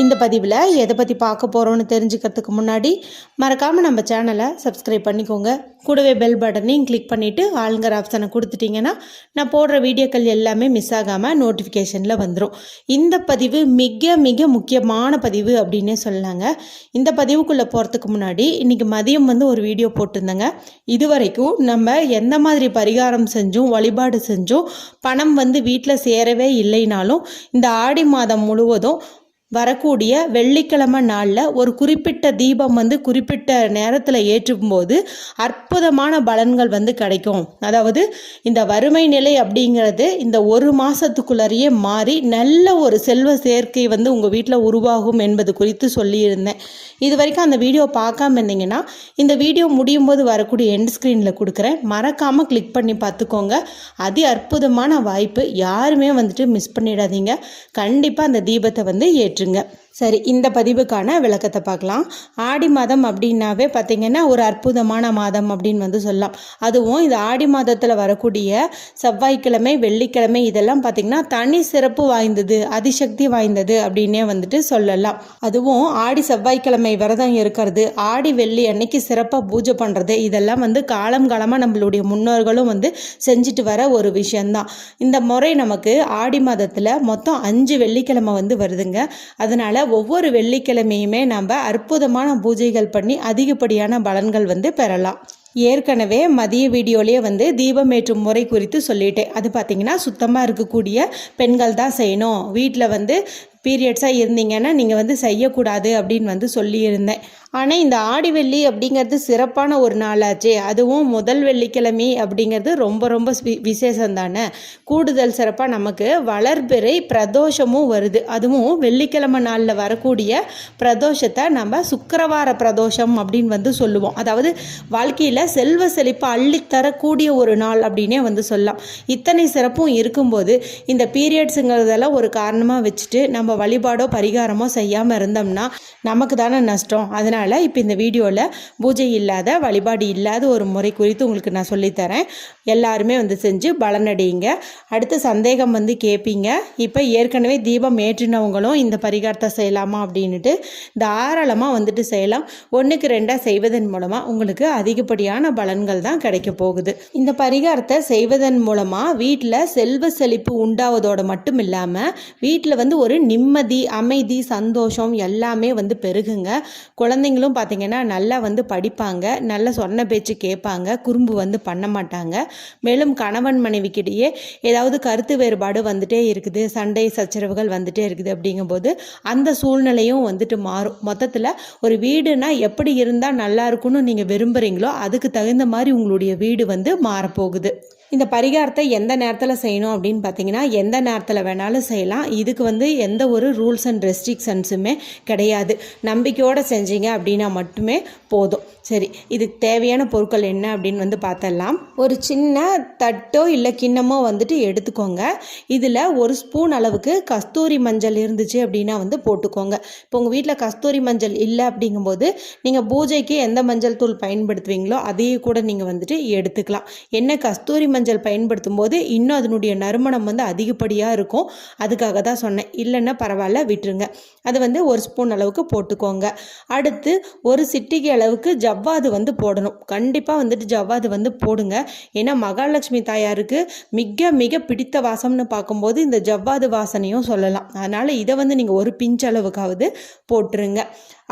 இந்த பதிவில் எதை பற்றி பார்க்க போகிறோன்னு தெரிஞ்சுக்கிறதுக்கு முன்னாடி மறக்காமல் நம்ம சேனலை சப்ஸ்கிரைப் பண்ணிக்கோங்க. கூடவே பெல் பட்டனையும் கிளிக் பண்ணிவிட்டு ஆளுங்கிற ஆப்ஷனை கொடுத்துட்டிங்கன்னா நான் போடுற வீடியோக்கள் எல்லாமே மிஸ் ஆகாமல் நோட்டிஃபிகேஷனில் வந்துடும் இந்த பதிவு மிக மிக முக்கியமான பதிவு அப்படின்னே சொல்லலாங்க. இந்த பதிவுக்குள்ளே போகிறதுக்கு முன்னாடி இன்றைக்கி மதியம் வந்து ஒரு வீடியோ போட்டிருந்தேங்க. இது வரைக்கும் நம்ம எந்த மாதிரி பரிகாரம் செஞ்சும் வழிபாடு செஞ்சும் பணம் வந்து வீட்டில் சேரவே இல்லைனாலும் இந்த ஆடி மாதம் முழுவதும் வரக்கூடிய வெள்ளிக்கிழமை நாளில் ஒரு குறிப்பிட்ட தீபம் வந்து குறிப்பிட்ட நேரத்தில் ஏற்றும்போது அற்புதமான பலன்கள் வந்து கிடைக்கும். அதாவது இந்த வறுமை நிலை அப்படிங்கிறது இந்த ஒரு மாதத்துக்குள்ளறையே மாறி நல்ல ஒரு செல்வ சேர்க்கை வந்து உங்கள் வீட்டில் உருவாகும் என்பது குறித்து சொல்லியிருந்தேன். இது வரைக்கும் அந்த வீடியோ பார்க்காம இருந்தீங்கன்னா இந்த வீடியோ முடியும் போது வரக்கூடிய எண்ட் ஸ்க்ரீனில் கொடுக்குறேன். மறக்காமல் கிளிக் பண்ணி பார்த்துக்கோங்க. அதி அற்புதமான வாய்ப்பு யாருமே வந்துட்டு மிஸ் பண்ணிடாதீங்க. கண்டிப்பாக அந்த தீபத்தை வந்து ஏற்று ஏற்றுங்க சரி இந்த பதிவுக்கான விளக்கத்தை பார்க்கலாம். ஆடி மாதம் அப்படின்னாவே பார்த்திங்கன்னா ஒரு அற்புதமான மாதம் அப்படின்னு வந்து சொல்லலாம். அதுவும் இந்த ஆடி மாதத்தில் வரக்கூடிய செவ்வாய்க்கிழமை வெள்ளிக்கிழமை இதெல்லாம் பார்த்திங்கன்னா தனி சிறப்பு வாய்ந்தது அதிசக்தி வாய்ந்தது அப்படின்னே வந்துட்டு சொல்லலாம். அதுவும் ஆடி செவ்வாய்க்கிழமை விரதம் இருக்கிறது ஆடி வெள்ளி அன்னைக்கு சிறப்பாக பூஜை பண்ணுறது இதெல்லாம் வந்து காலம் காலமாக நம்மளுடைய முன்னோர்களும் வந்து செஞ்சுட்டு வர ஒரு விஷயந்தான் இந்த முறை நமக்கு ஆடி மாதத்தில் மொத்தம் அஞ்சு வெள்ளிக்கிழமை வந்து வருதுங்க. அதனால் ஒவ்வொரு வெள்ளிக்கிழமையுமே நம்ம அற்புதமான பூஜைகள் பண்ணி அதிகப்படியான பலன்கள் வந்து பெறலாம். ஏற்கனவே மதிய வீடியோலேயே வந்து தீபம் ஏற்றும் முறை குறித்து சொல்லிட்டேன். அது பார்த்திங்கன்னா சுத்தமாக இருக்கக்கூடிய பெண்கள் தான் செய்யணும். வீட்டில் வந்து பீரியட்ஸாக இருந்தீங்கன்னா நீங்கள் வந்து செய்யக்கூடாது அப்படின்னு வந்து சொல்லியிருந்தேன். ஆனால் இந்த ஆடி வெள்ளி அப்படிங்கிறது சிறப்பான ஒரு நாளாச்சே. அதுவும் முதல் வெள்ளிக்கிழமை அப்படிங்கிறது ரொம்ப ரொம்ப விசேஷம் தானே கூடுதல் சிறப்பாக நமக்கு வளர்பிறை பிரதோஷமும் வருது. அதுவும் வெள்ளிக்கிழமை நாளில் வரக்கூடிய பிரதோஷத்தை நம்ம சுக்கரவார பிரதோஷம் அப்படின்னு வந்து சொல்லுவோம். அதாவது வாழ்க்கையில் செல்வ செழிப்பு அள்ளித்தரக்கூடிய ஒரு நாள் அப்படின்னே வந்து சொல்லலாம். இத்தனை சிறப்பும் இருக்கும்போது இந்த பீரியட்ஸுங்கிறதெல்லாம் ஒரு காரணமாக வச்சுட்டு நம்ம வழிபாடோ பரிகாரமோ செய்யாமல் இருந்தோம்னா நமக்கு தானே நஷ்டம். அதனால் இப்போ இந்த வீடியோவில் பூஜை இல்லாத வழிபாடு இல்லாத ஒரு முறை குறித்து உங்களுக்கு நான் சொல்லித்தரேன். எல்லாருமே வந்து செஞ்சு பலனடையுங்க அடுத்து சந்தேகம் வந்து கேட்பீங்க இப்போ ஏற்கனவே தீபம் ஏற்றினவங்களும் இந்த பரிகாரத்தை செய்யலாமா அப்படின்ட்டு தாராளமாக வந்துட்டு செய்யலாம். ஒன்றுக்கு ரெண்டாக செய்வதன் மூலமாக உங்களுக்கு அதிகப்படியான பலன்கள் தான் கிடைக்க போகுது. இந்த பரிகாரத்தை செய்வதன் மூலமாக வீட்டில் செல்வ செழிப்பு உண்டாவதோடு மட்டும் இல்லாமல் வீட்டில் வந்து ஒரு நிம்மதி அமைதி சந்தோஷம் எல்லாமே வந்து பெருகுங்க. குழந்தைங்களும் பார்த்திங்கன்னா நல்லா வந்து படிப்பாங்க நல்லா சொன்ன பேச்சு கேட்பாங்க குறும்பு வந்து பண்ண மாட்டாங்க. மேலும் கணவன் மனைவிக்கிடையே ஏதாவது கருத்து வேறுபாடு வந்துட்டே இருக்குது சண்டை சச்சரவுகள் வந்துட்டே இருக்குது அப்படிங்கும்போது அந்த சூழ்நிலையும் வந்துட்டு மாறும். மொத்தத்தில் ஒரு வீடுனா எப்படி இருந்தால் நல்லா இருக்கும்னு நீங்கள் விரும்புகிறீங்களோ அதுக்கு தகுந்த மாதிரி உங்களுடைய வீடு வந்து மாறப்போகுது. இந்த பரிகாரத்தை எந்த நேரத்தில் செய்யணும் அப்படின்னு பார்த்தீங்கன்னா எந்த நேரத்தில் வேணாலும் செய்யலாம். இதுக்கு வந்து எந்த ஒரு ரூல்ஸ் அண்ட் ரெஸ்ட்ரிக்ஷன்ஸுமே கிடையாது. நம்பிக்கையோடு செஞ்சீங்க அப்படின்னா மட்டுமே போதும். சரி இதுக்கு தேவையான பொருட்கள் என்ன அப்படின்னு வந்து பார்த்தலாம் ஒரு சின்ன தட்டோ இல்லை கிண்ணமோ வந்துட்டு எடுத்துக்கோங்க. இதில் ஒரு ஸ்பூன் அளவுக்கு கஸ்தூரி மஞ்சள் இருந்துச்சு அப்படின்னா வந்து போட்டுக்கோங்க. இப்போ உங்கள் வீட்டில் கஸ்தூரி மஞ்சள் இல்லை அப்படிங்கும்போது நீங்கள் பூஜைக்கு எந்த மஞ்சள் தூள் பயன்படுத்துவீங்களோ அதையே கூட நீங்கள் வந்துட்டு எடுத்துக்கலாம். என்ன கஸ்தூரி மஞ்சள் பயன்படுத்தும் போது இன்னும் அதனுடைய நறுமணம் வந்து அதிகப்படியாக இருக்கும். அதுக்காக தான் சொன்னேன். இல்லைன்னா பரவாயில்ல விட்டுருங்க. அது வந்து ஒரு ஸ்பூன் அளவுக்கு போட்டுக்கோங்க. அடுத்து ஒரு சிட்டிகை அளவுக்கு ஜவ்வாது வந்து போடணும். கண்டிப்பாக வந்துட்டு ஜவ்வாது வந்து போடுங்க. ஏன்னா மகாலட்சுமி தாயாருக்கு மிக மிக பிடித்த வாசம்னு பார்க்கும்போது இந்த ஜவ்வாது வாசனையும் சொல்லலாம். அதனால் இதை வந்து நீங்கள் ஒரு பிஞ்ச் அளவுக்காவது போட்டுருங்க.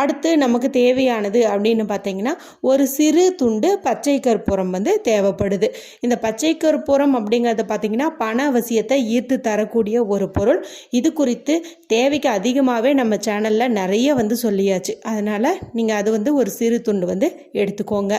அடுத்து நமக்கு தேவையானது அப்படின்னு பார்த்தீங்கன்னா ஒரு சிறு துண்டு பச்சை கற்பூரம் வந்து தேவைப்படுது. இந்த பச்சை கற்பூரம் அப்படிங்கிறத பார்த்தீங்கன்னா பண அவசியத்தை ஈர்த்து தரக்கூடிய ஒரு பொருள். இது குறித்து தேவைக்கு அதிகமாகவே நம்ம சேனலில் நிறைய வந்து சொல்லியாச்சு. அதனால் நீங்கள் அது வந்து ஒரு சிறு துண்டு வந்து எடுத்துக்கோங்க.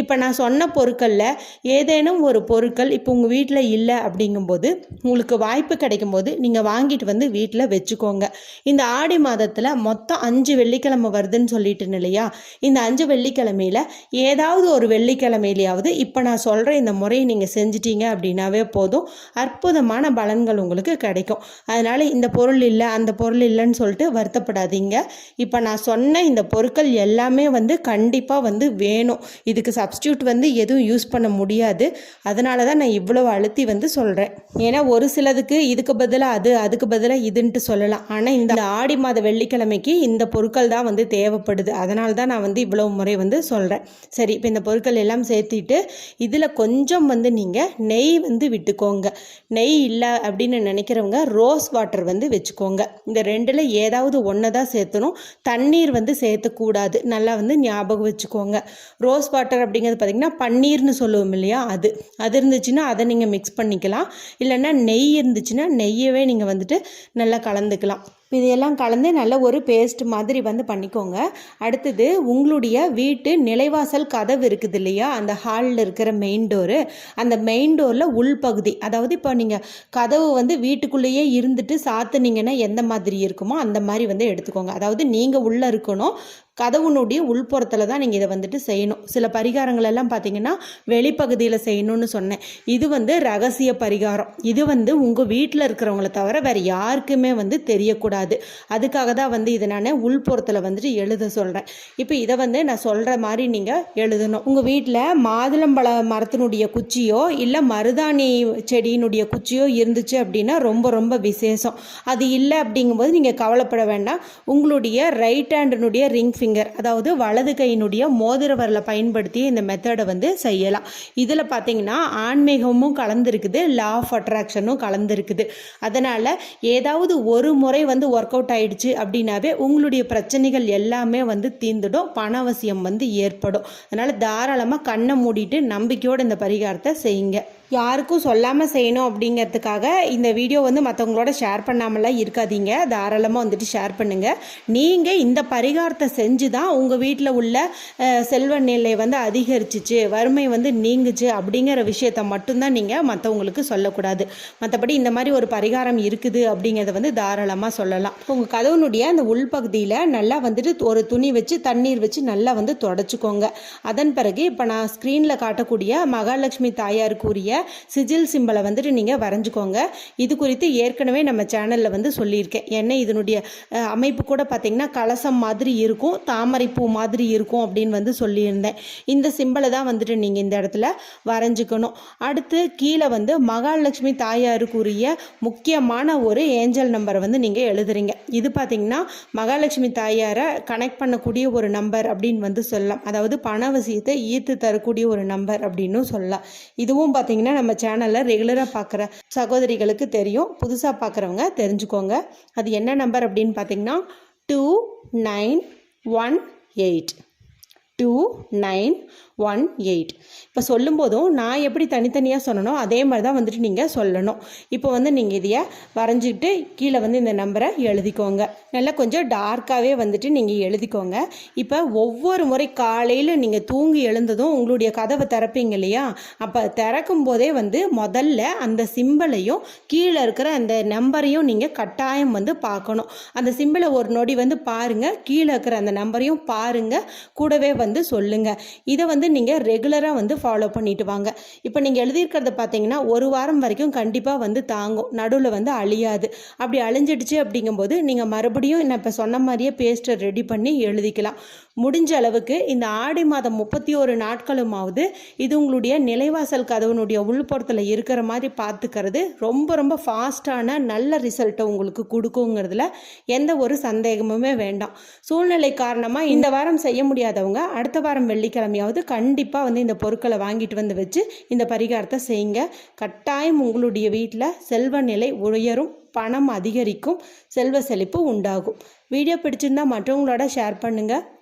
இப்போ நான் சொன்ன பொருட்களில் ஏதேனும் ஒரு பொருட்கள் இப்போ உங்கள் வீட்டில் இல்லை அப்படிங்கும்போது உங்களுக்கு வாய்ப்பு கிடைக்கும் போது நீங்கள் வாங்கிட்டு வந்து வீட்டில் வச்சுக்கோங்க. இந்த ஆடி மாதத்தில் மொத்தம் அஞ்சு வெள்ளிக்கிழமை வருதுன்னு சொல்லிட்டு இல்லையா? இந்த அஞ்சு வெள்ளிக்கிழமையில் ஏதாவது ஒரு வெள்ளிக்கிழமையிலையாவது இப்போ நான் சொல்கிற இந்த முறையை நீங்கள் செஞ்சிட்டீங்க அப்படின்னாவே போதும். அற்புதமான பலன்கள் உங்களுக்கு கிடைக்கும். அதனால் இந்த பொருள் இல்லை அந்த பொருள் இல்லைன்னு சொல்லிட்டு வருத்தப்படாதீங்க. இப்போ நான் சொன்ன இந்த பொருட்கள் எல்லாமே வந்து கண்டிப்பாக வந்து வேணும். இதுக்கு சப்ஸ்டியூட் வந்து எதுவும் யூஸ் பண்ண முடியாது. அதனால தான் நான் இவ்வளோ அழுத்தி வந்து சொல்கிறேன் ஏன்னா ஒரு சிலதுக்கு இதுக்கு பதிலாக அது அதுக்கு பதிலாக இதுன்ட்டு சொல்லலாம். ஆனால் இந்த ஆடி மாத வெள்ளிக்கிழமைக்கு இந்த பொருட்கள் தான் வந்து தேவைப்படுது. அதனால தான் நான் வந்து இவ்வளோ முறை வந்து சொல்கிறேன் சரி இப்போ இந்த பொருட்கள் எல்லாம் சேர்த்திட்டு இதில் கொஞ்சம் வந்து நீங்கள் நெய் வந்து விட்டுக்கோங்க. நெய் இல்லை அப்படின்னு நினைக்கிறவங்க ரோஸ் வாட்டர் வந்து வச்சுக்கோங்க. இந்த ரெண்டில் ஏதாவது ஒன்று தான் சேர்த்தணும். தண்ணீர் வந்து சேர்த்தக்கூடாது. நல்லா வந்து ஞாபகம் வச்சுக்கோங்க. ரோஸ் வாட்டர் அப்படிங்கிறது பார்த்திங்கன்னா பன்னீர்னு சொல்லுவோம் இல்லையா அது. அது இருந்துச்சுன்னா அதை நீங்கள் மிக்ஸ் பண்ணிக்கலாம். இல்லைன்னா நெய் இருந்துச்சுன்னா நெய்யவே நீங்கள் வந்துட்டு நல்லா கலந்துக்கலாம். இதையெல்லாம் கலந்து நல்ல ஒரு பேஸ்ட் மாதிரி வந்து பண்ணிக்கோங்க. அடுத்தது உங்களுடைய வீட்டு நிலைவாசல் கதவு இருக்குது இல்லையா? அந்த ஹாலில் இருக்கிற மெயின் டோரு அந்த மெயின் டோரில் உள்பகுதி அதாவது இப்போ நீங்கள் கதவு வந்து வீட்டுக்குள்ளேயே இருந்துட்டு சாத்துனீங்கன்னா எந்த மாதிரி இருக்குமோ அந்த மாதிரி வந்து எடுத்துக்கோங்க. அதாவது நீங்கள் உள்ளே இருக்கணும். கதவுனுடைய உள்புறத்தில் தான் நீங்கள் இதை வந்துட்டு செய்யணும். சில பரிகாரங்கள் எல்லாம் பார்த்தீங்கன்னா வெளிப்பகுதியில் செய்யணும்னு சொன்னேன். இது வந்து ரகசிய பரிகாரம். இது வந்து உங்கள் வீட்டில் இருக்கிறவங்கள தவிர வேறு யாருக்குமே வந்து தெரியக்கூடாது. அதுக்காக தான் வந்து இதை நான் உள்புறத்தில் வந்துட்டு எழுத சொல்கிறேன் இப்போ இதை வந்து நான் சொல்கிற மாதிரி நீங்கள் எழுதணும். உங்கள் வீட்டில் மாதுளம்பழ மரத்தினுடைய குச்சியோ இல்லை மருதாணி செடியினுடைய குச்சியோ இருந்துச்சு அப்படின்னா ரொம்ப ரொம்ப விசேஷம். அது இல்லை அப்படிங்கும்போது நீங்கள் கவலைப்பட வேண்டாம். உங்களுடைய ரைட் ஹேண்டினுடைய ரிங் ஃபிங்கர் அதாவது வலது கையினுடைய மோதிரவரில் பயன்படுத்தி இந்த மெத்தடை வந்து செய்யலாம். இதில் பார்த்தீங்கன்னா ஆன்மீகமும் கலந்துருக்குது லா ஆஃப் அட்ராக்ஷனும் கலந்துருக்குது. அதனால் ஏதாவது ஒரு முறை வந்து ஒர்க் அவுட் ஆகிடுச்சு அப்படின்னாவே உங்களுடைய பிரச்சனைகள் எல்லாமே வந்து தீர்ந்துடும் பண அவசியம் வந்து ஏற்படும். அதனால் தாராளமாக கண்ணை மூடிட்டு நம்பிக்கையோடு இந்த பரிகாரத்தை செய்யுங்க. யாருக்கும் சொல்லாமல் செய்யணும் அப்படிங்கிறதுக்காக இந்த வீடியோ வந்து மற்றவங்களோட ஷேர் பண்ணாமலாம் இருக்காதீங்க. தாராளமாக வந்துட்டு ஷேர் பண்ணுங்கள் நீங்கள் இந்த பரிகாரத்தை செஞ்சு தான் உங்கள் வீட்டில் உள்ள செல்வ நிலை வந்து அதிகரிச்சிச்சு வறுமை வந்து நீங்குச்சு அப்படிங்கிற விஷயத்த மட்டும்தான் நீங்கள் மற்றவங்களுக்கு சொல்லக்கூடாது. மற்றபடி இந்த மாதிரி ஒரு பரிகாரம் இருக்குது அப்படிங்கிறத வந்து தாராளமாக சொல்லலாம். உங்கள் கதவுனுடைய அந்த உள்பகுதியில் நல்லா வந்துட்டு ஒரு துணி வச்சு தண்ணீர் வச்சு நல்லா வந்து தொடச்சிக்கோங்க. அதன் பிறகு இப்போ நான் ஸ்க்ரீனில் காட்டக்கூடிய மகாலட்சுமி தாயாருக்குரிய சிஜில் சிம்பலை வந்துட்டு நீங்கள் வரைஞ்சிக்கோங்க. இது குறித்து ஏற்கனவே நம்ம சேனலில் வந்து சொல்லியிருக்கேன். ஏன்னா இதனுடைய அமைப்பு கூட பார்த்திங்கன்னா கலசம் மாதிரி இருக்கும் தாமரை பூ மாதிரி இருக்கும் அப்படின்னு வந்து சொல்லியிருந்தேன். இந்த சிம்பலை தான் வந்துட்டு நீங்கள் இந்த இடத்துல வரைஞ்சிக்கணும். அடுத்து கீழே வந்து மகாலட்சுமி தாயாருக்குரிய முக்கியமான ஒரு ஏஞ்சல் நம்பரை வந்து நீங்கள் எழுதுறீங்க. இது பார்த்திங்கன்னா மகாலட்சுமி தாயாரை கனெக்ட் பண்ணக்கூடிய ஒரு நம்பர் அப்படின்னு வந்து சொல்லலாம். அதாவது பணவசியத்தை ஈர்த்து தரக்கூடிய ஒரு நம்பர் அப்படின்னு சொல்லலாம். இதுவும் பார்த்திங்கன்னா நம்ம சேனலில் ரெகுலராக பார்க்குற சகோதரிகளுக்கு தெரியும். புதுசாக பார்க்குறவங்க தெரிஞ்சுக்கோங்க. அது என்ன நம்பர் அப்படின்னு பார்த்தீங்கன்னா two nine one eight two nine one eight இப்போ சொல்லும் போதும் நான் எப்படி தனித்தனியாக சொன்னனோ அதே மாதிரி தான் வந்துட்டு நீங்கள் சொல்லணும். இப்போ வந்து நீங்கள் இதையை வரைஞ்சிக்கிட்டு கீழே வந்து இந்த நம்பரை எழுதிக்கோங்க. நல்லா கொஞ்சம் டார்க்காகவே வந்துட்டு நீங்கள் எழுதிக்கோங்க. இப்போ ஒவ்வொரு முறை காலையில் நீங்கள் தூங்கி எழுந்ததும் உங்களுடைய கதவை திறப்பீங்க இல்லையா? அப்போ திறக்கும் போதே வந்து முதல்ல அந்த சிம்பிளையும் கீழே இருக்கிற அந்த நம்பரையும் நீங்கள் கட்டாயம் வந்து பார்க்கணும். அந்த சிம்பிளை ஒரு நொடி வந்து பாருங்கள் கீழே இருக்கிற அந்த நம்பரையும் பாருங்கள் கூடவே வந்து சொல்லுங்கள் இதை வந்து நீங்கள் ரெகுலராக வந்து ஃபாலோ பண்ணிட்டு வாங்க. இப்போ நீங்கள் எழுதியிருக்கிறத பார்த்தீங்கன்னா ஒரு வாரம் வரைக்கும் கண்டிப்பாக வந்து தாங்கும். நடுவில் வந்து அழியாது. அப்படி அழிஞ்சிடுச்சு அப்படிங்கும்போது நீங்கள் மறுபடியும் நான் இப்போ சொன்ன மாதிரியே பேஸ்ட்டை ரெடி பண்ணி எழுதிக்கலாம். முடிஞ்ச அளவுக்கு இந்த ஆடி மாதம் முப்பத்தி ஒரு நாட்களுமாவது இது உங்களுடைய நிலைவாசல் கதவுனுடைய உள்புறத்தில் இருக்கிற மாதிரி பார்த்துக்கிறது. ரொம்ப ரொம்ப ஃபாஸ்ட்டான நல்ல ரிசல்ட்டை உங்களுக்கு கொடுக்குங்கிறதுல எந்த ஒரு சந்தேகமுமே வேண்டாம். சூழ்நிலை காரணமாக இந்த வாரம் செய்ய முடியாதவங்க அடுத்த வாரம் வெள்ளிக்கிழமையாவது கண்டிப்பாக வந்து இந்த பொருட்களை வாங்கிட்டு வந்து வச்சு இந்த பரிகாரத்தை செய்யுங்க. கட்டாயம் உங்களுடைய வீட்டில் செல்வ நிலை உயரும் பணம் அதிகரிக்கும் செல்வ செழிப்பு உண்டாகும். வீடியோ பிடிச்சிருந்தா மற்றவங்களோட ஷேர் பண்ணுங்கள்